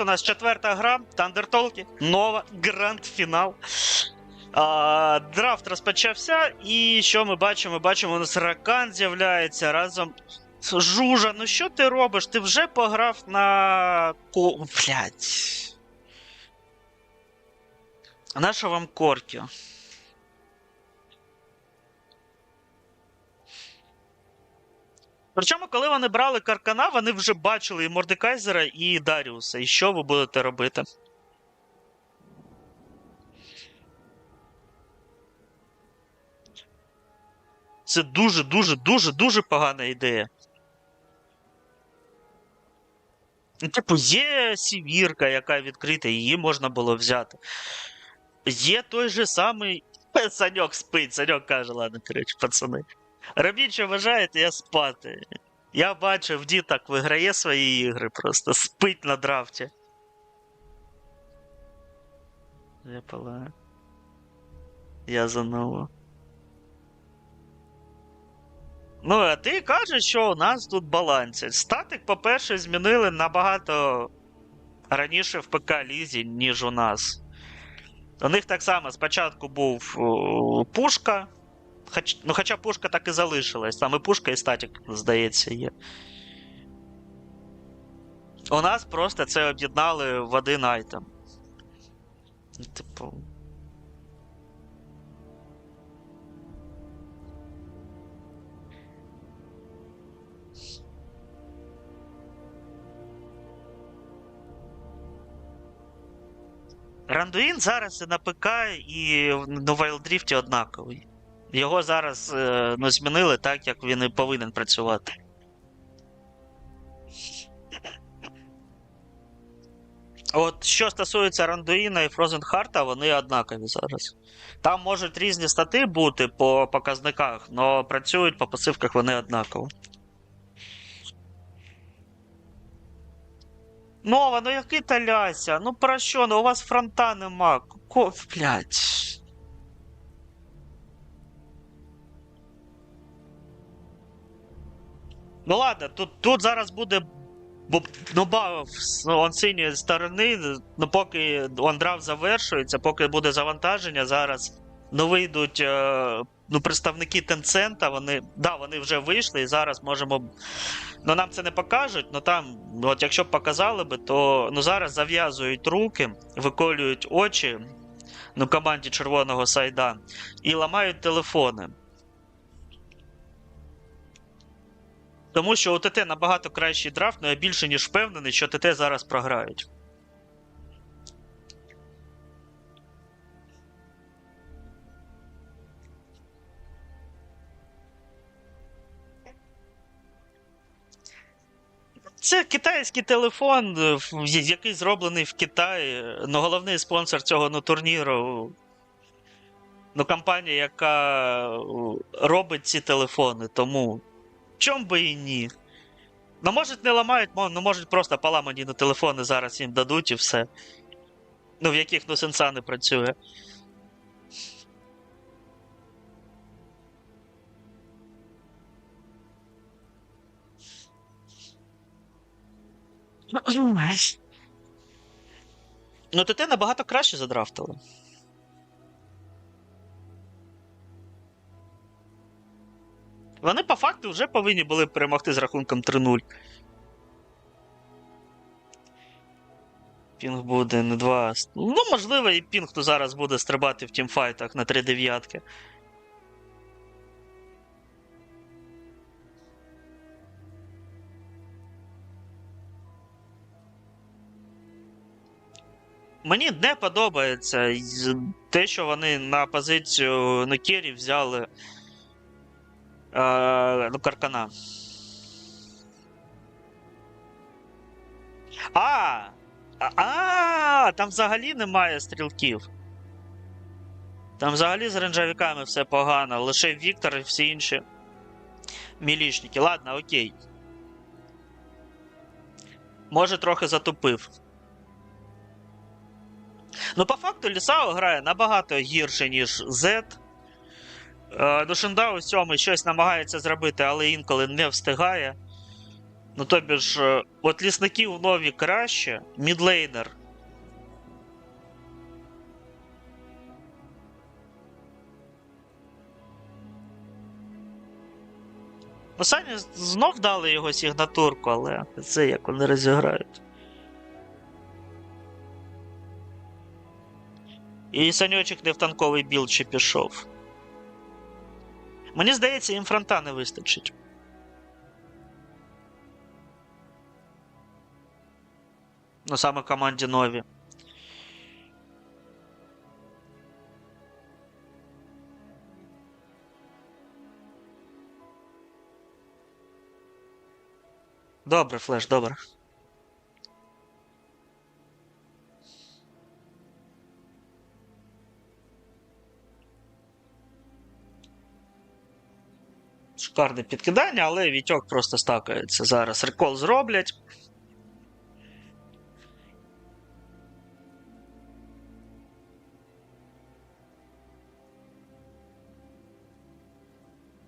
У нас четверта гра, Тандертолки, нова, гранд-фінал. А, драфт розпочався, і що ми бачимо? Бачимо, у нас Ракан з'являється разом з Жужа. Ну що ти робиш? Ти вже пограв на. Ко... Блять. А вам корки? Причому, коли вони брали Каркана, вони вже бачили і Мордекайзера, і Даріуса. І що ви будете робити? Це дуже, дуже, дуже, дуже погана ідея. Ну, Типу, є сівірка, яка відкрита, її можна було взяти. Є той же самий. Саньок спить, Саньок каже, ладно, коротше, пацани. Робіть, що вважаєте, я спати. Я бачив, дід так виграє свої ігри, просто спить на драфті. Я палаю. Я заново. Ну, а ти кажеш, що у нас тут балансі. Статик, по-перше, змінили набагато раніше в ПК Лізі, ніж у нас. У них так само спочатку був пушка. Хоч, ну, хоча пушка так і залишилась. Там і пушка, і статік, здається, є. У нас просто це об'єднали в один айтем. Типу. Рандуїн зараз і на ПК, і на Вайлдріфті однаковий. Його зараз е, ну, змінили так, як він і повинен працювати. От що стосується Рандуїна і Фрозенхарта, вони однакові зараз. Там можуть різні стати бути по показниках, але працюють по пасивках вони однаково. Нова, ну який таляся? Ну про що? Ну у вас фронта нема. Блять. Ну ладно, тут, тут зараз буде ну, з синьої сторони, ну поки он драфт завершується, поки буде завантаження, зараз ну вийдуть е, ну, представники Тенцента, вони, да, вони вже вийшли і зараз можемо. Ну нам це не покажуть, ну там, от якщо б показали би, то ну зараз зав'язують руки, виколюють очі ну, команді червоного сайда і ламають телефони. Тому що у ТТ набагато кращий драфт, але я більше ніж впевнений, що ТТ зараз програють. Це китайський телефон, е, який зроблений в Китаї. Ну, головний спонсор цього ну, турніру. Ну, компанія, яка е, робить ці телефони, тому чом би і ні. Ну, можуть, не ламають, ну, можуть просто поламані на телефони зараз їм дадуть і все. Ну, в яких ну, сенса не працює. Ну, то ти набагато краще задрафтили. Вони по факту вже повинні були перемогти з рахунком 3-0. Пінг буде не 2. Ну, можливо, і пінг то зараз буде стрибати в тімфайтах на 3 дев'ятки. Мені не подобається те, що вони на позицію на Кері взяли Каркана. А! А, там взагалі немає стрілків. Там взагалі з ренджовиками все погано, лише Віктор і всі інші мілішники. Ладно, окей. Може, трохи затупив. Ну, по факту, Лісао грає набагато гірше, ніж Z. Е, ну, у цьому щось намагається зробити, але інколи не встигає. Ну, тобі ж, е, от лісників нові краще, мідлейнер. Останнє знов дали його сигнатурку, але це як вони розіграють. І саньочок не в танковий білд ще пішов. Мені здається, їм фронта не вистачить. Ну, саме команді нові. Добре, флеш, добре. Шикарне підкидання, але Вітьок просто стакається. Зараз рекол зроблять.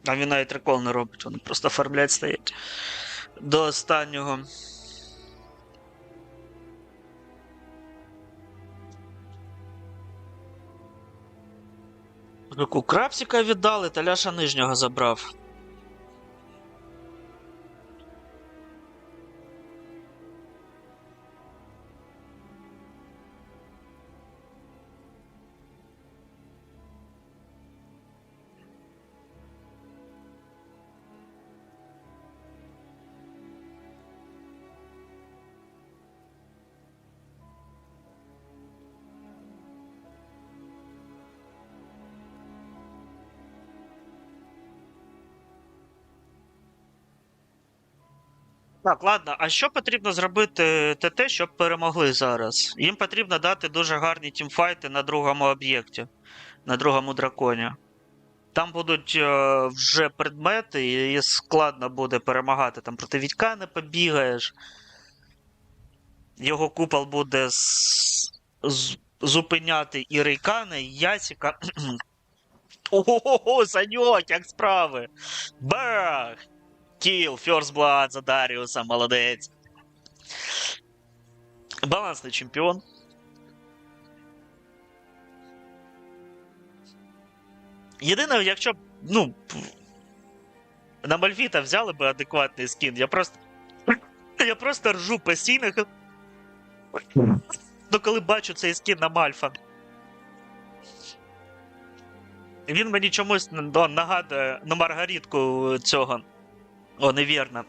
А він навіть рекол не робить, вони просто фармлять стоять до останнього. Руку крапсика віддали, Таляша нижнього забрав. Так, ладно, а що потрібно зробити ТТ, щоб перемогли зараз? Їм потрібно дати дуже гарні тімфайти на другому об'єкті, на другому драконі. Там будуть е, вже предмети, і складно буде перемагати. Там проти Вітька не побігаєш. Його купол буде з... з- зупиняти і Рейкана, і Ясіка. Ого, Саньок, як справи! Бах! Кіл, First Blood за Даріуса, молодець. Балансний чемпіон. Єдине, якщо б, ну. На Мальфіта взяли би адекватний скін. Я просто. Я просто ржу постійно. Ну, коли бачу цей скін на Мальфа. Він мені чомусь ну, нагадує на Маргаритку цього. О, невірно.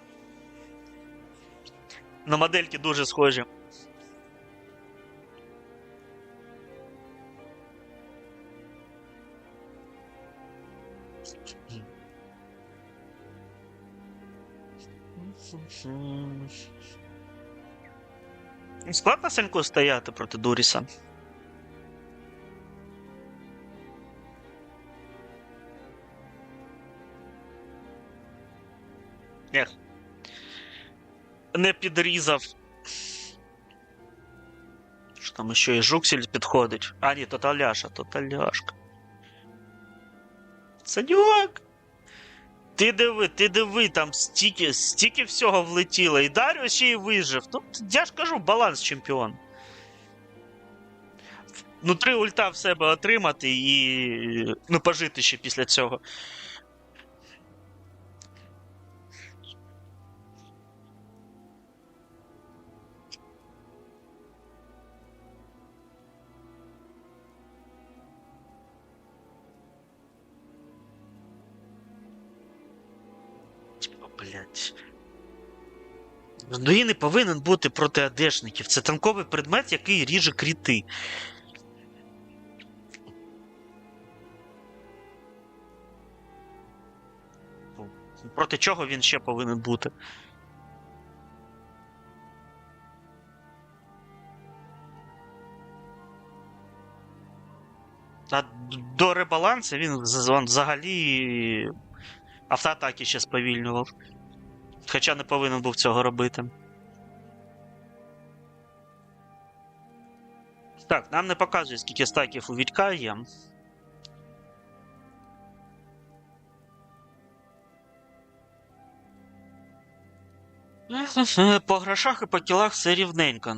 На модельки дуже схожі. Складно Сеньку стояти проти Дуріса. Ех. Не підрізав. Що там ще і Жуксель підходить. А, ні, то Таляша, то Таляшка. Саньок! Ти диви, ти диви, там стільки, стільки всього влетіло, і Даріо ще й вижив. Ну, я ж кажу, баланс чемпіон. Внутри ульта в себе отримати і ну, пожити ще після цього. Здуї не повинен бути проти адешників. Це танковий предмет, який ріже кріти. Ну, Проти чого він ще повинен бути? А до ребалансу він взагалі автоатаки ще сповільнював. Хоча не повинен був цього робити. Так, нам не показує, скільки стаків у Вітька є. По грошах і по кілах все рівненько.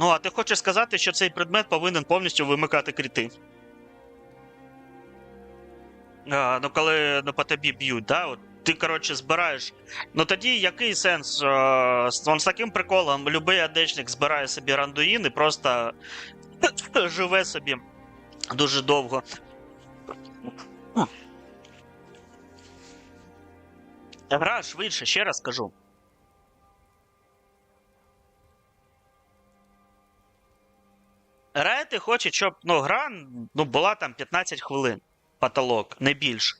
Ну, а ти хочеш сказати, що цей предмет повинен повністю вимикати кріти? А, ну, коли ну, по тобі б'ють, да? От ти, коротше, збираєш. Ну тоді який сенс? А, з, таким приколом любий адечник збирає собі рандуїн і просто живе собі дуже довго. Гра швидше, ще раз кажу. Рети хочуть, щоб ну, гра ну, була там 15 хвилин. Потолок, не більше.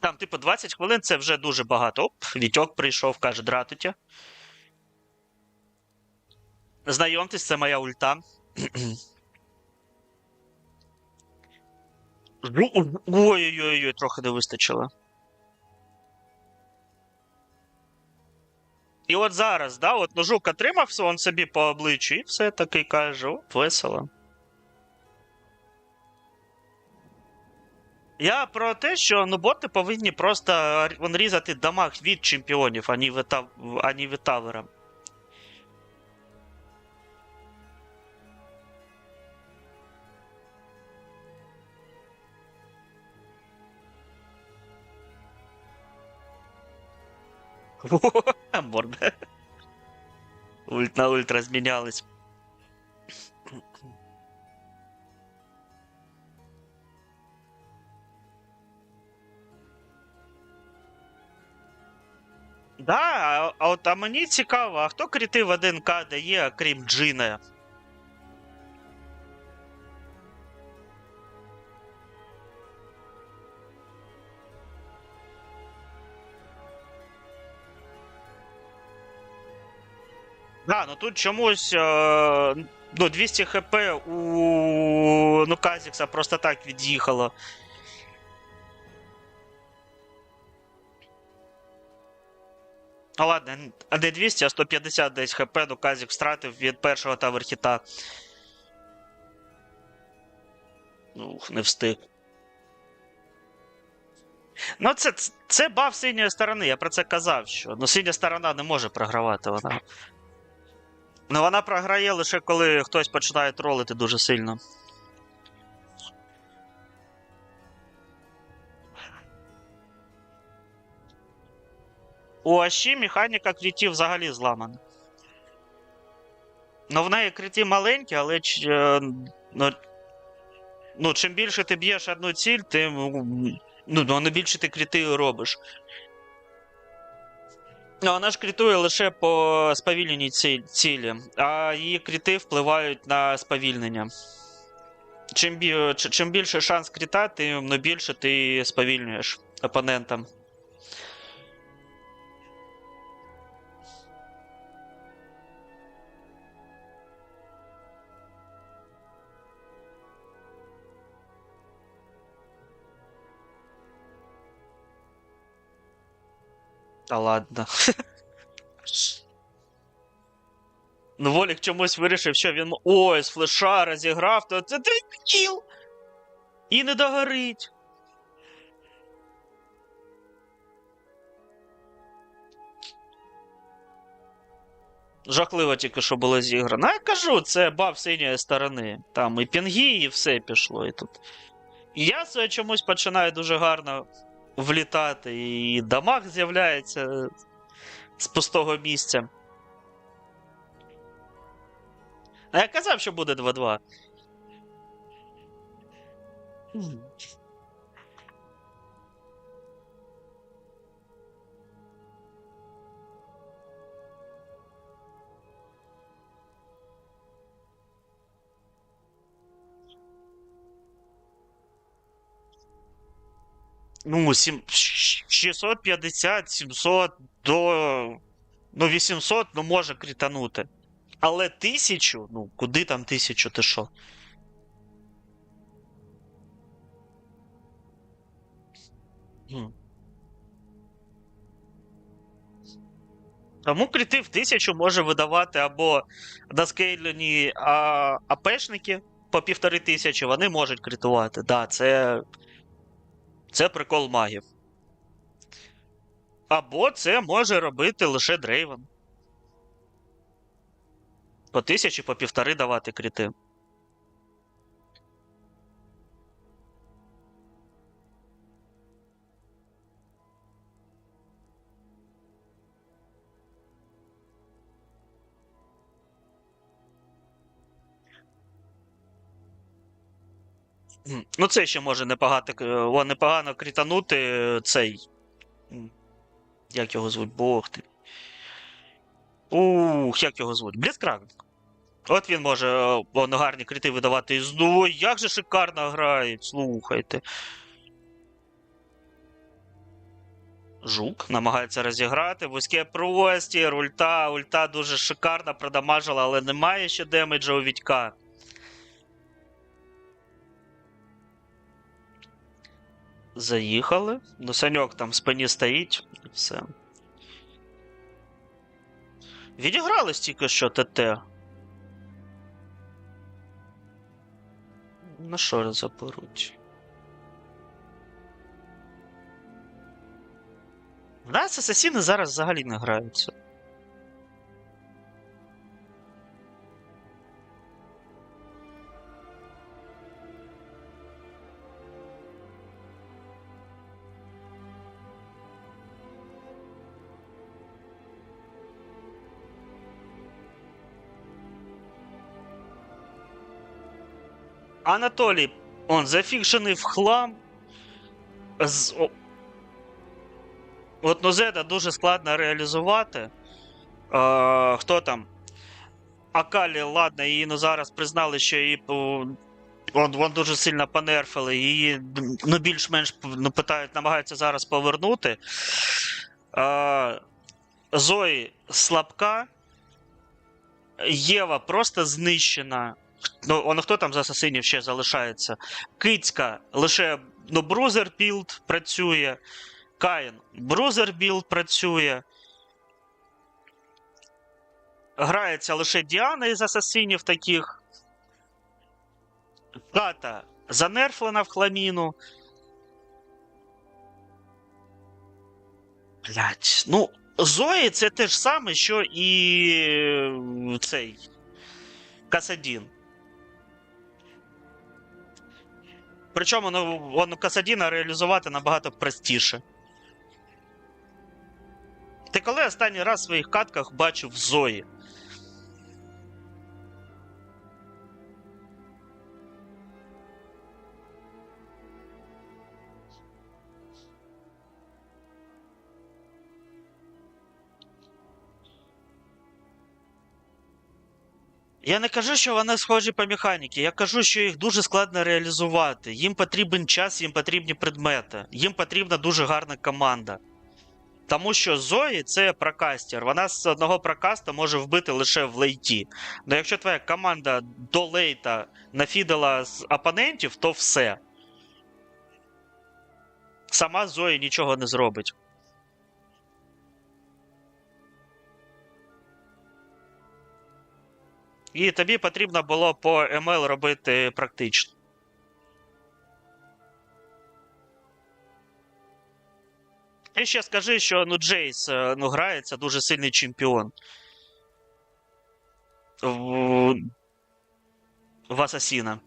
Там, типу, 20 хвилин це вже дуже багато. Оп, Вітьок прийшов, каже, дратуйте. Знайомтесь, це моя ульта. Ой-ой-ой, трохи не вистачило. І от зараз, да, от ну, жук отримав он собі по обличчю, і все таки каже, оп, весело. Я про те, що ну, боти повинні просто вон, різати дамаг від чемпіонів, а не від, тав- а Морда. Ульт на ульт разменялась. Да, а, а от а мені цікаво, а хто кріти в 1К дає, крім Джина? Ну тут чомусь е, ну, 200 хп у ну, Казікса просто так від'їхало. А ладно, а не 200, а 150 десь хп, ну Казік втратив від першого таверхіта. Ух, не встиг. Ну, це, це баф синьої сторони, я про це казав, що ну, синя сторона не може програвати вона. Ну, вона програє лише коли хтось починає тролити дуже сильно. У Аші механіка критів взагалі зламана. Ну, в неї криті маленькі, але е, ну, ну, чим більше ти б'єш одну ціль, тим ну, ну, більше ти крити робиш. Ну, вона ж критує лише по сповільненій цілі, а її крити впливають на сповільнення. Чим, більше шанс крита, тим ну, більше ти сповільнюєш опонентам. Та ладно. Ну, Волік чомусь вирішив, що він. Ой, з флеша розіграв, то це три кіл! І не догорить. Жахливо тільки що було зіграно. А я кажу, це баф синьої сторони. Там і пінги, і все пішло. І тут. Ясо чомусь починає дуже гарно влітати, і дамаг з'являється з пустого місця. А я казав, що буде 2-2. ну, 650, 700 до ну, 800, ну, може крітанути. Але тисячу, ну, куди там тисячу, ти що? Тому кріти в тисячу може видавати або доскейлені АПшники по півтори тисячі, вони можуть критувати. Да, це це прикол магів. Або це може робити лише Дрейвен. По тисячі, по півтори давати крити. Ну, це ще може непогано, о, непогано кританути е, цей. Як його звуть? Бог ти. Ух, як його звуть? Бліцкранк. От він може е, о, ну, гарні крити видавати. із- Ну, як же шикарно грають, слухайте. Жук намагається розіграти. Вузьке простір, ульта, ульта дуже шикарно продамажила, але немає ще демеджа у Вітька. Заїхали. Ну, Саньок там в спині стоїть. І все. Відіграли тільки що ТТ. На що запоруть? В нас асасіни зараз взагалі не граються. Анатолій, он зафікшений в хлам. З... От Нозеда дуже складно реалізувати. Е, хто там? Акалі, ладно, її ну, зараз признали, що її вон, вон дуже сильно понерфили, її ну, більш-менш ну, питають, намагаються зараз повернути. Е, Зої слабка. Єва просто знищена. Ну, он, хто там з асасинів ще залишається? Кицька лише ну, брузер білд працює. Каїн брузер білд працює. Грається лише Діана із асасинів таких. Ката занерфлена в хламіну. Блять, ну, Зої це те ж саме, що і е, цей Касадін. Причому ну, Касадіна реалізувати набагато простіше. Ти коли останній раз в своїх катках бачив Зої? Я не кажу, що вони схожі по механіки. Я кажу, що їх дуже складно реалізувати. Їм потрібен час, їм потрібні предмети. Їм потрібна дуже гарна команда. Тому що Зої це прокастер. Вона з одного прокаста може вбити лише в лейті. Ну якщо твоя команда до лейта нафідала з опонентів, то все. Сама Зої нічого не зробить. І тобі потрібно було по ML робити практично. І ще скажи, що ну, Джейс е, ну, грається дуже сильний чемпіон. В, в Асасіна.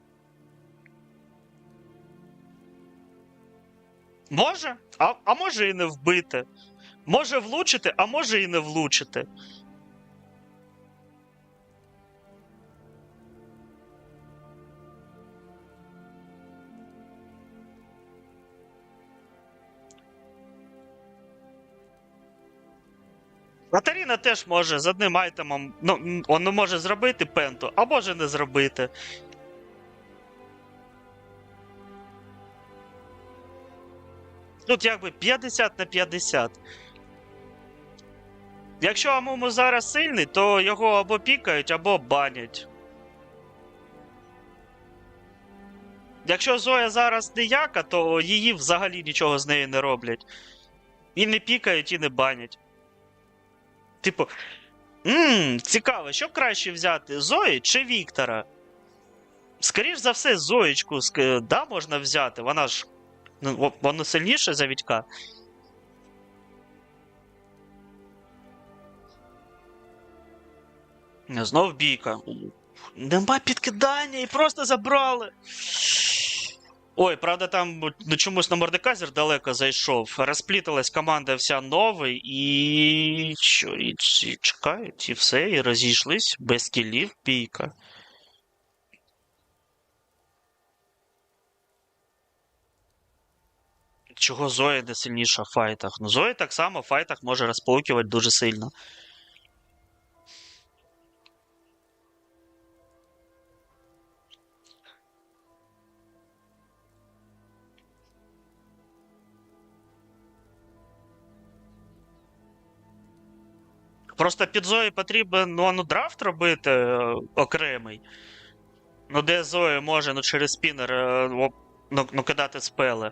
Може, а, а може і не вбити. Може влучити, а може і не влучити. Катаріна теж може з одним айтемом. Ну, м, воно може зробити пенту, а може не зробити. Тут якби 50 на 50. Якщо Амуму зараз сильний, то його або пікають, або банять. Якщо Зоя зараз ніяка, то її взагалі нічого з нею не роблять. І не пікають, і не банять. Типу. Ммм, цікаво, що краще взяти: Зої чи Віктора? Скоріш за все, Зоєчку да, можна взяти. Вона ж. Ну, во- воно сильніше за Вітька. Знов бійка. Нема підкидання і просто забрали. Ой, правда, там ну, чомусь на Мордеказер далеко зайшов. Розпліталась команда вся новий, і що, і, і чекають, і все, і розійшлись без кілів бійка. Чого Зоя не сильніша в файтах? Ну, Зоя так само в файтах може розпаукувати дуже сильно. Просто під Зої потрібен ну, ну, драфт робити е, окремий. Ну, де Зоя може ну, через спінер е, ну, ну, кидати спели.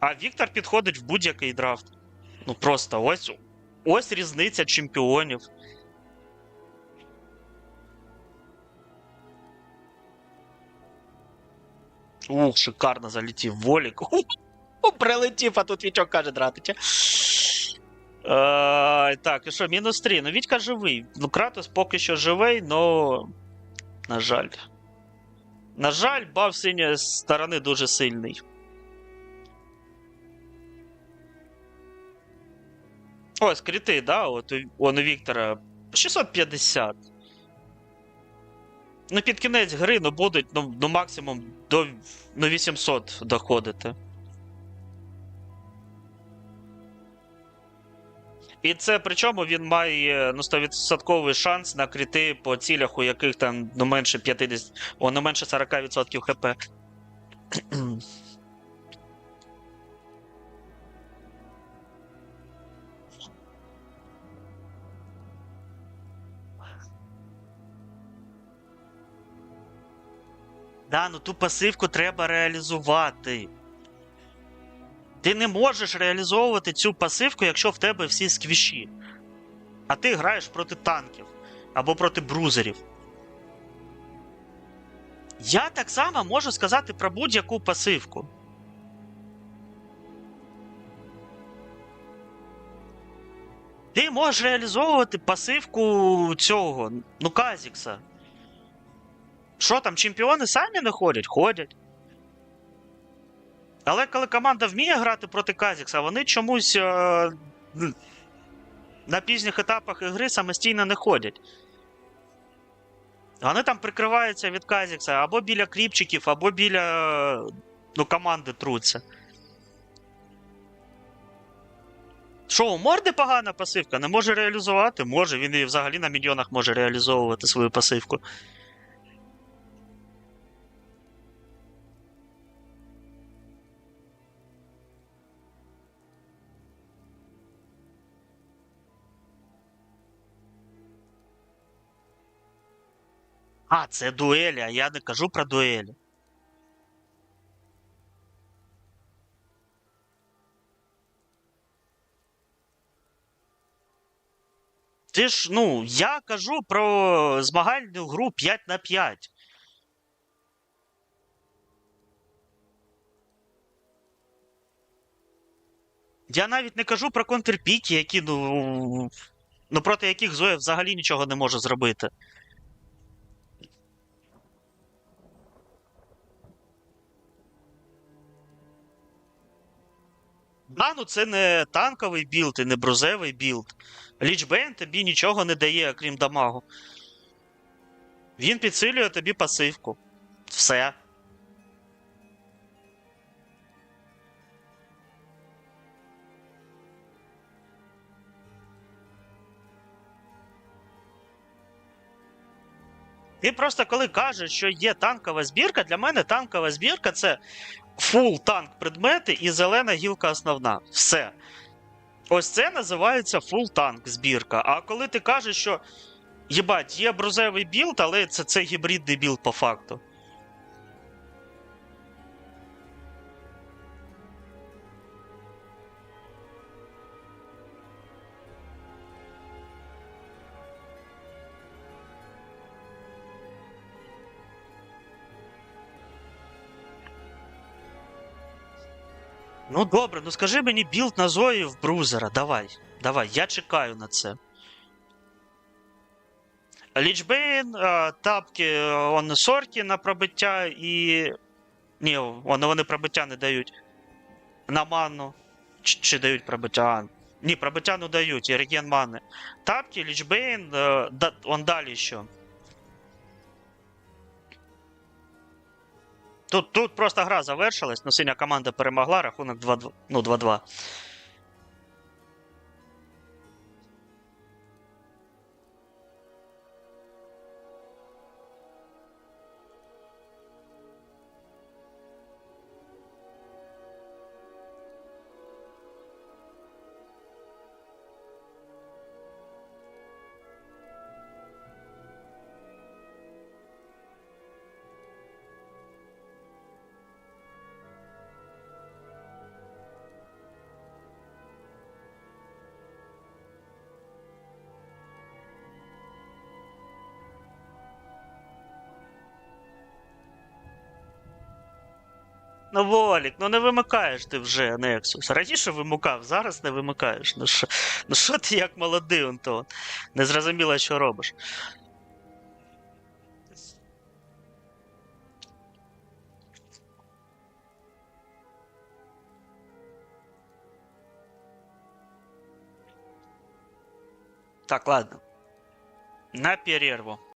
А Віктор підходить в будь-який драфт. Ну просто ось, ось різниця чемпіонів. Ух, шикарно залетів волік. Прилетів, а тут Вітьок каже дратича. Е, так, і що, мінус 3. Ну, Вітька живий. Ну, Кратос поки що живий, но. На жаль. На жаль, баф синьої сторони дуже сильний. Ось, кріти, да? От у- у Віктора 650. Ну, під кінець гри ну, будуть ну, ну, максимум до ну, 800 доходити. І це причому він має ну, 100% шанс на крити по цілях, у яких там ну, менше 50, о, ну, менше 40% хп. Да, ну ту пасивку треба реалізувати. Ти не можеш реалізовувати цю пасивку, якщо в тебе всі сквіші. А ти граєш проти танків або проти брузерів. Я так само можу сказати про будь-яку пасивку. Ти можеш реалізовувати пасивку цього, ну, Казікса. Що там, чемпіони самі не ходять? Ходять. Але коли команда вміє грати проти Казікса, вони чомусь е, на пізніх етапах ігри самостійно не ходять. Вони там прикриваються від Казікса або біля кріпчиків, або біля е, ну, команди труться. Що, у морди погана пасивка? Не може реалізувати? Може, він і взагалі на мільйонах може реалізовувати свою пасивку. А, це дуелі, а я не кажу про дуелі. Ти ж, ну, я кажу про змагальну гру 5 на 5. Я навіть не кажу про контрпіки, які, ну, ну проти яких Зоя взагалі нічого не може зробити. Да, ну це не танковий білд і не брузевий білд. Лічбейн тобі нічого не дає, крім дамагу. Він підсилює тобі пасивку. Все. Ти просто коли кажеш, що є танкова збірка, для мене танкова збірка це фул танк предмети і зелена гілка основна. Все. Ось це називається фул танк збірка. А коли ти кажеш, що єбать, є брузевий білд, але це, це гібридний білд по факту. Ну добре, ну скажи мені білд на Зої в брузера. Давай. Давай, я чекаю на це. Лічбейн, е, тапки, е, он сорки на пробиття і. Ні, вони, вони пробиття не дають. На ману. Чи, чи дають пробиття? Ні, пробиття не дають, і реген мани. Тапки, лічбейн, е, он далі що. Тут, тут просто гра завершилась, ну синя команда перемогла, рахунок 2-2. Ну, 2-2. Ну, Волік, ну не вимикаєш ти вже Nexus. Раніше вимикав, зараз не вимикаєш. Ну що, ну ти як молодий, Антон? Не зрозуміло, що робиш. Так, ладно. На перерву.